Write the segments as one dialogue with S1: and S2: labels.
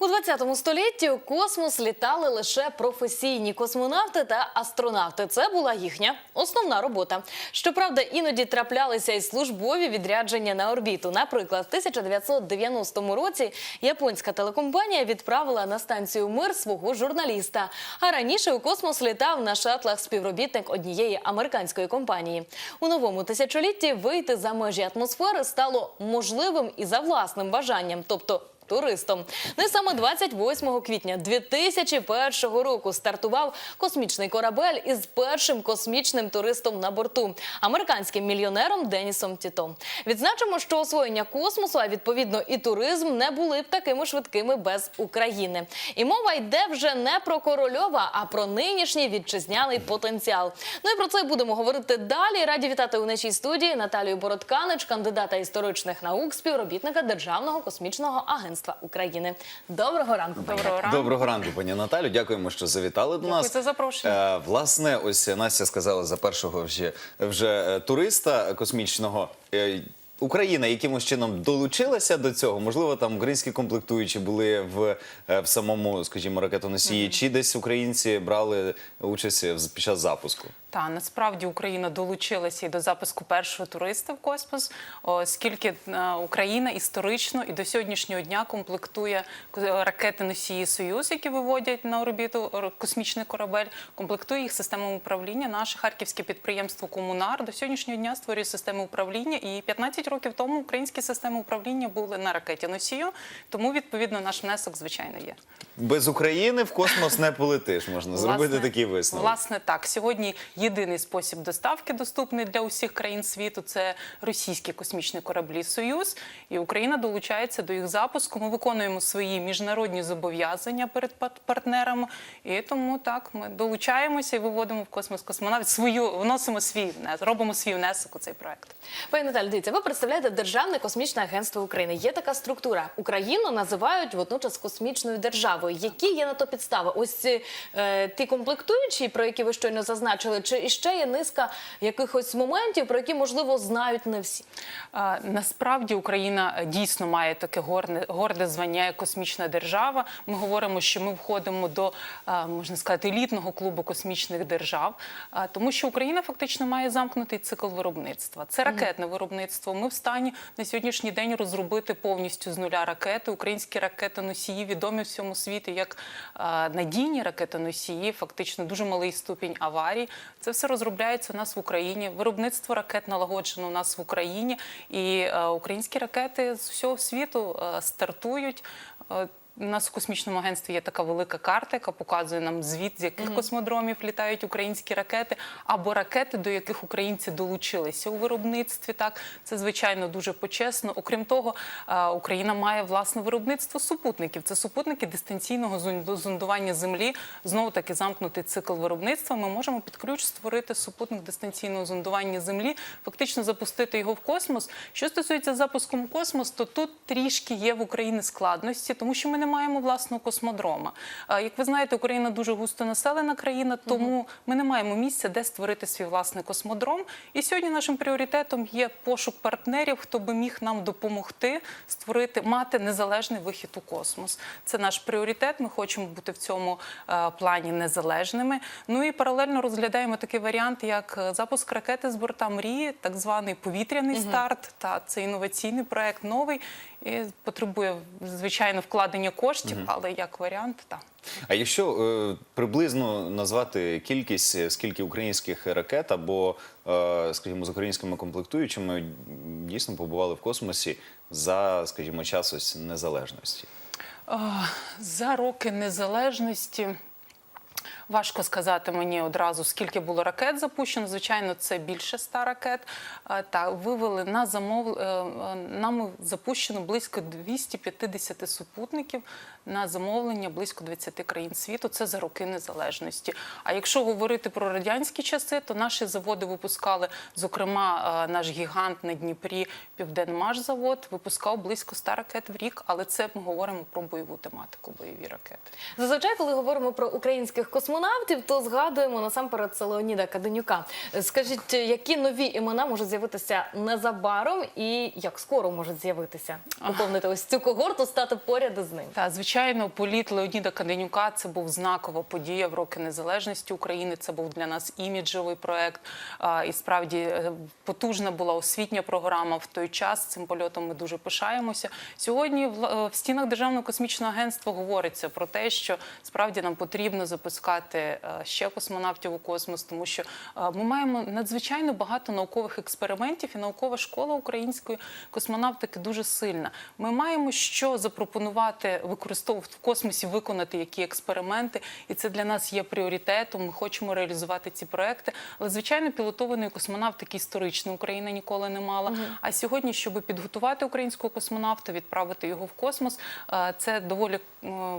S1: У 20 столітті у космос літали лише професійні космонавти та астронавти. Це була їхня основна робота. Щоправда, іноді траплялися і службові відрядження на орбіту. Наприклад, в 1990 році японська телекомпанія відправила на станцію Мир свого журналіста. А раніше у космос літав на шатлах співробітник однієї американської компанії. У новому тисячолітті вийти за межі атмосфери стало можливим і за власним бажанням, тобто туристом. Ну і саме 28 квітня 2001 року стартував космічний корабель із першим космічним туристом на борту американським мільйонером Денісом Тітом. Відзначимо, що освоєння космосу, а відповідно і туризм, не були б такими швидкими без України. І мова йде вже не про корольова, а про нинішній вітчизняний потенціал. Ну і про це будемо говорити далі. Раді вітати у нашій студії Наталію Бородканич, кандидата історичних наук, співробітника Державного космічного агентства України. Доброго ранку,
S2: Доброго ранку.
S3: Доброго ранку, пані Наталю. Дякуємо, що завітали до
S2: Дякую
S3: нас.
S2: за запрошення.
S3: Е, власне, ось Настя сказала за першого вже, вже е, туриста космічного. Е, Україна якимось чином долучилася до цього. Можливо, там українські комплектуючі були в, в самому, скажімо, ракетоносії, чи десь українці брали участь під час запуску.
S2: Та насправді Україна долучилася і до запуску першого туриста в космос, оскільки е, Україна історично і до сьогоднішнього дня комплектує е, ракети носії Союз, які виводять на орбіту космічний корабель, комплектує їх системами управління. Наше харківське підприємство Комунар до сьогоднішнього дня створює системи управління. І 15 років тому українські системи управління були на ракеті носію. Тому відповідно наш внесок звичайно є.
S3: Без України в космос не полетиш, можна зробити такий висновок.
S2: Власне, так. Сьогодні єдиний спосіб доставки, доступний для усіх країн світу, це російські космічні кораблі Союз. І Україна долучається до їх запуску. Ми виконуємо свої міжнародні зобов'язання перед пар- партнерами. І тому так ми долучаємося і виводимо в космос космонавт свою, вносимо свій внесок, робимо свій внесок у цей проект.
S1: Пані Наталі, дивіться, ви представляєте Державне космічне агентство України. Є така структура. Україну називають водночас космічною державою. Які є на то підстави? Ось е, ті комплектуючі, про які ви щойно зазначили, чи ще є низка якихось моментів, про які можливо знають не всі?
S2: А, Насправді Україна е, дійсно має таке горне, горде звання як космічна держава. Ми говоримо, що ми входимо до а, можна сказати елітного клубу космічних держав, тому що Україна фактично має замкнутий цикл виробництва. Це ракетне виробництво. Ми в стані на сьогоднішній день розробити повністю з нуля ракети. Українські ракетоносії відомі всьому світу як надійні ракетоносії, фактично дуже малий ступінь аварій. Це все розробляється у нас в Україні. Виробництво ракет налагоджено у нас в Україні, і е, українські ракети з всього світу е, стартують. У нас в космічному агентстві є така велика карта, яка показує нам звіт, з яких космодромів літають українські ракети, або ракети, до яких українці долучилися у виробництві. Так це звичайно дуже почесно. Окрім того, Україна має власне виробництво супутників. Це супутники дистанційного зондування землі. Знову таки замкнутий цикл виробництва. Ми можемо під ключ створити супутник дистанційного зондування землі, фактично запустити його в космос. Що стосується запуску в космос, то тут трішки є в Україні складності, тому що ми не маємо власного космодрома. Як ви знаєте, Україна дуже густо населена країна, тому ми не маємо місця, де створити свій власний космодром. І сьогодні нашим пріоритетом є пошук партнерів, хто би міг нам допомогти створити, мати незалежний вихід у космос. Це наш пріоритет. Ми хочемо бути в цьому плані незалежними. Ну і паралельно розглядаємо такий варіант, як е, запуск ракети з борта мрії, так званий повітряний старт. Та це інноваційний проект новий і потребує звичайно вкладення коштів, але як варіант, так.
S3: А якщо е, приблизно назвати кількість, е, скільки українських ракет або, е, скажімо, з українськими комплектуючими дійсно побували в космосі за, скажімо, час ось незалежності?
S2: За роки незалежності. Важко сказати мені одразу, скільки було ракет запущено. Звичайно, це більше ста ракет. Та вивели на замов... е, е, нами запущено близько 250 супутників на замовлення близько 20 країн світу. Це за роки незалежності. А якщо говорити про радянські часи, то наші заводи випускали, зокрема, е, наш гігант на Дніпрі, Південмашзавод, випускав близько 100 ракет в рік, але це ми говоримо про бойову тематику, бойові ракети.
S1: Зазвичай, коли говоримо про українських космонавтів, космонавтів, то згадуємо насамперед це Леоніда Каденюка. Скажіть, які нові імена можуть з'явитися незабаром і як скоро можуть з'явитися? Поповнити ось цю когорту, стати поряд із ним.
S2: Та звичайно, політ Леоніда Каденюка це був знакова подія в роки незалежності України. Це був для нас іміджовий проект. І справді е, потужна була освітня програма в той час. Цим польотом ми дуже пишаємося. Сьогодні в е, в стінах Державного космічного агентства говориться про те, що справді нам потрібно запускати е, ще космонавтів у космос, тому що е, ми маємо надзвичайно багато наукових експериментів, і наукова школа української космонавтики дуже сильна. Ми маємо що запропонувати використовувати в космосі, виконати які експерименти, і це для нас є пріоритетом. Ми хочемо реалізувати ці проекти. Але звичайно, пілотованої космонавтики історично Україна ніколи не мала. А сьогодні, щоб підготувати українського космонавта, відправити його в космос, е, це доволі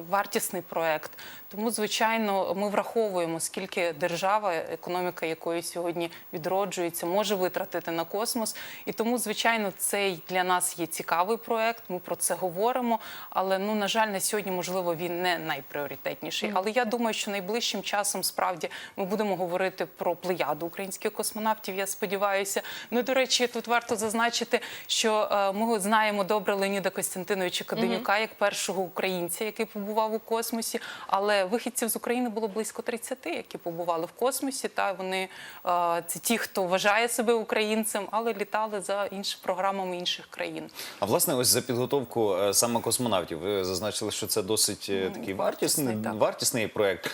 S2: вартісний проект. Тому, звичайно, ми враховуємо, скільки держава, економіка якої сьогодні відроджується, може витратити на космос. І тому, звичайно, цей для нас є цікавий проект. Ми про це говоримо. Але ну на жаль, на сьогодні можливо він не найпріоритетніший. Але я думаю, що найближчим часом справді ми будемо говорити про плеяду українських космонавтів. Я сподіваюся. Ну до речі, тут варто зазначити, що е, ми знаємо добре Леоніда Костянтиновича Каденюка як першого українця, який побував у космосі. Але вихідців з України було близько 30, які побували в космосі. Та вони е, це ті, хто вважає себе українцем, але літали за іншими програмами інших країн.
S3: А власне, ось за підготовку е, саме космонавтів, ви зазначили, що це досить е, такий вартісний,
S2: вартісний, так.
S3: вартісний проект.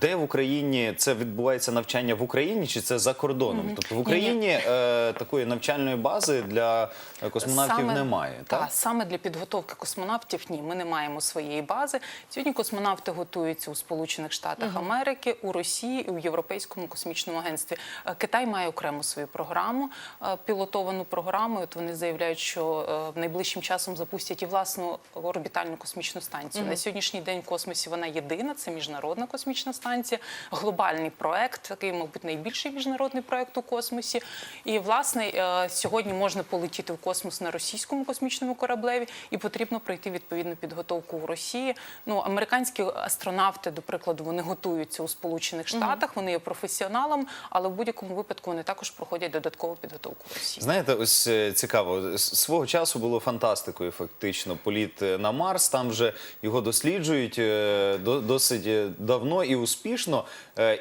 S3: Де в Україні це відбувається навчання в Україні чи це за кордоном? Тобто в Україні е, такої навчальної бази для космонавтів немає.
S2: Та,
S3: Так?
S2: саме для підготовки космонавтів ні, ми не маємо своєї бази. Сьогодні космонавти готуються у Сполучених Штатах Америки, у Росії і у Європейському космічному агентстві. Е, Китай має окрему свою програму, е, пілотовану програму. От вони заявляють, що е, найближчим часом запустять і власну орбітальну космічну станцію. На сьогоднішній день в космосі вона єдина. Це міжнародна космічна станція, глобальний проект, такий, мабуть, найбільший міжнародний проект у космосі. І власне сьогодні можна полетіти в космос на російському космічному кораблеві, і потрібно пройти відповідну підготовку у Росії. Ну, американські астронавти, до прикладу, вони готуються у Сполучених Штатах, вони є професіоналами, але в будь-якому випадку вони також проходять додаткову підготовку в Росії.
S3: Знаєте, ось е, цікаво, свого часу було фантастикою, фактично, політ е, на Марс. Там вже його досліджують е, досить давно і успішно.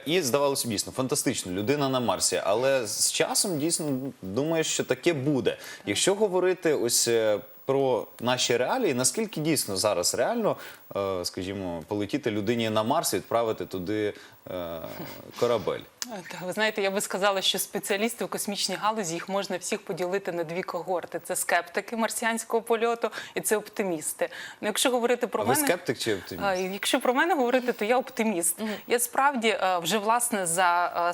S3: І здавалося дійсно, фантастично, людина на Марсі. Але з часом дійсно думаю, що таке буде. Якщо говорити ось. Е, Про наші реалії, наскільки дійсно зараз реально, е, скажімо, полетіти людині на Марс і відправити туди е, корабель?
S2: Так, ви знаєте, я би сказала, що спеціалісти у космічній галузі їх можна всіх поділити на дві когорти: це скептики марсіанського польоту і це оптимісти. Ну, якщо говорити про
S3: А ви скептик чи оптиміст?
S2: Якщо про мене говорити, то я оптиміст. Я справді е, вже власне за.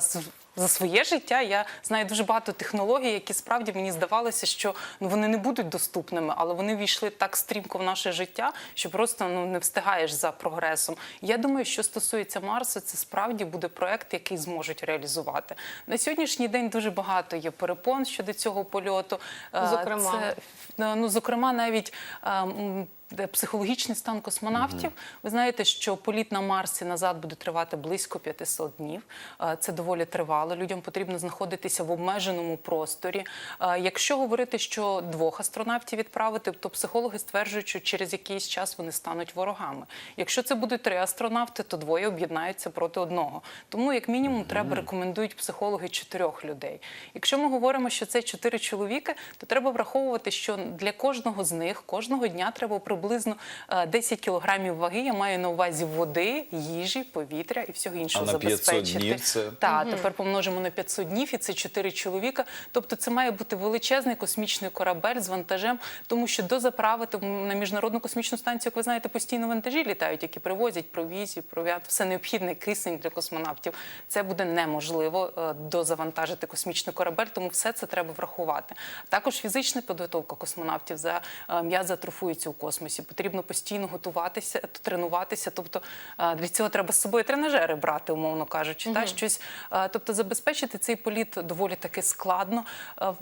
S2: За своє життя я знаю дуже багато технологій, які справді мені здавалося, що ну вони не будуть доступними, але вони війшли так стрімко в наше життя, що просто ну не встигаєш за прогресом. Я думаю, що стосується Марсу, це справді буде проект, який зможуть реалізувати. На сьогоднішній день дуже багато є перепон щодо цього польоту. Е,
S1: Зокрема?
S2: це ну, зокрема, навіть е, психологічний стан космонавтів. Ви знаєте, що політ на Марсі назад буде тривати близько 500 днів. Е, Це доволі тривало. Людям потрібно знаходитися в обмеженому просторі. Е, Якщо говорити, що двох астронавтів відправити, то психологи стверджують, що через якийсь час вони стануть ворогами. Якщо це будуть три астронавти, то двоє об'єднаються проти одного. Тому, як мінімум, треба рекомендують психологи чотирьох людей. Якщо ми говоримо, що це чотири чоловіки, то треба враховувати, що для кожного з них кожного дня треба приблизно е, 10 кілограмів ваги. Я маю на увазі води, їжі, повітря і всього іншого
S3: А на 500
S2: забезпечити.
S3: днів це?
S2: Так, тепер помножимо на 500 днів, і це 4 чоловіка. Тобто це має бути величезний космічний корабель з вантажем, тому що дозаправити на міжнародну космічну станцію, як ви знаєте, постійно вантажі літають, які привозять провізію, провіат, все необхідне, кисень для космонавтів. Це буде неможливо е, дозавантажити космічний корабель, тому все це треба врахувати. Також фізична підготовка космонавтів за е, м'язи атрофуються у космосі. Космосі. Потрібно постійно готуватися, тренуватися. Тобто е, для цього треба з собою тренажери брати, умовно кажучи. Та щось, е, тобто забезпечити цей політ доволі таки складно. Е,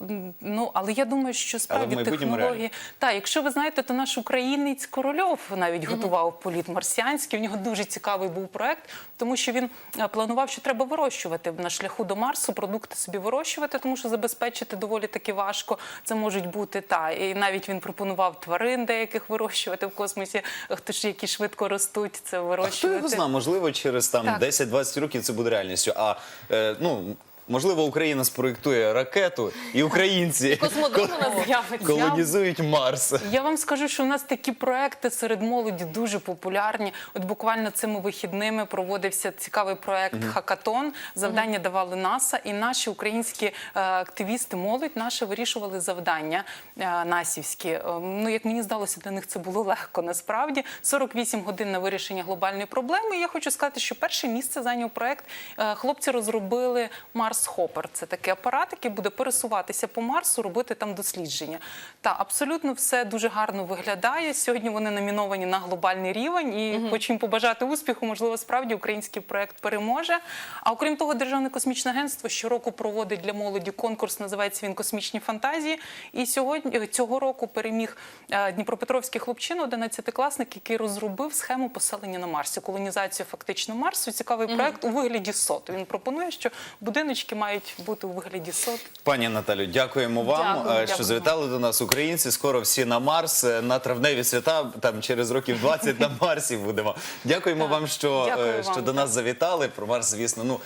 S2: Ну але я думаю, що справді технології. Так, якщо ви знаєте, то наш українець Корольов навіть готував політ марсіанський. У нього дуже цікавий був проект, тому що він планував, що треба вирощувати на шляху до Марсу, продукти собі вирощувати, тому що забезпечити доволі таки важко. Це можуть бути та і навіть він пропонував тварин деяких вирощувати в космосі, хто ж які швидко ростуть. Це
S3: А хто його знає? Можливо, через там
S2: Так.
S3: 10-20 років це буде реальністю. А е, ну. Можливо, Україна спроєктує ракету, і українці
S1: Космодром у нас з'явиться.
S3: колонізують Марс.
S2: Я вам скажу, що у нас такі проекти серед молоді дуже популярні. От буквально цими вихідними проводився цікавий проект Хакатон. Завдання давали НАСА, і наші українські е, активісти, молодь наша вирішували завдання е, насівські. Е, Ну, як мені здалося, для них це було легко. Насправді 48 годин на вирішення глобальної проблеми. І я хочу сказати, що перше місце зайняв проект. Е, Хлопці розробили Марс Хопер. Це такий апарат, який буде пересуватися по Марсу, робити там дослідження. Та абсолютно все дуже гарно виглядає. Сьогодні вони номіновані на глобальний рівень. І хочу їм побажати успіху. Можливо, справді український проект переможе. А окрім того, Державне космічне агентство щороку проводить для молоді конкурс. Називається він Космічні фантазії. І сьогодні цього року переміг е, Дніпропетровський хлопчина, 11-класник, який розробив схему поселення на Марсі, колонізацію фактично Марсу. Цікавий проект у вигляді сот. Він пропонує, що будиночки мають бути у вигляді сот.
S3: Пані Наталю, дякуємо вам,
S1: Дякую,
S3: е, що
S2: дякую.
S3: завітали до нас українці. Скоро всі на Марс, е, на травневі свята, там через років 20 на Марсі будемо. Дякуємо вам, що,
S2: Дякую
S3: е,
S2: вам,
S3: що до нас завітали. Про Марс, звісно, ну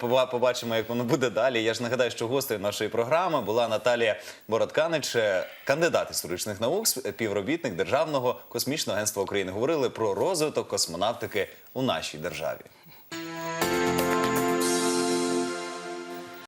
S3: поба- побачимо, як воно буде далі. Я ж нагадаю, що гостею нашої програми була Наталія Бородканич, кандидат історичних наук, співробітник Державного космічного агентства України. Говорили про розвиток космонавтики у нашій державі.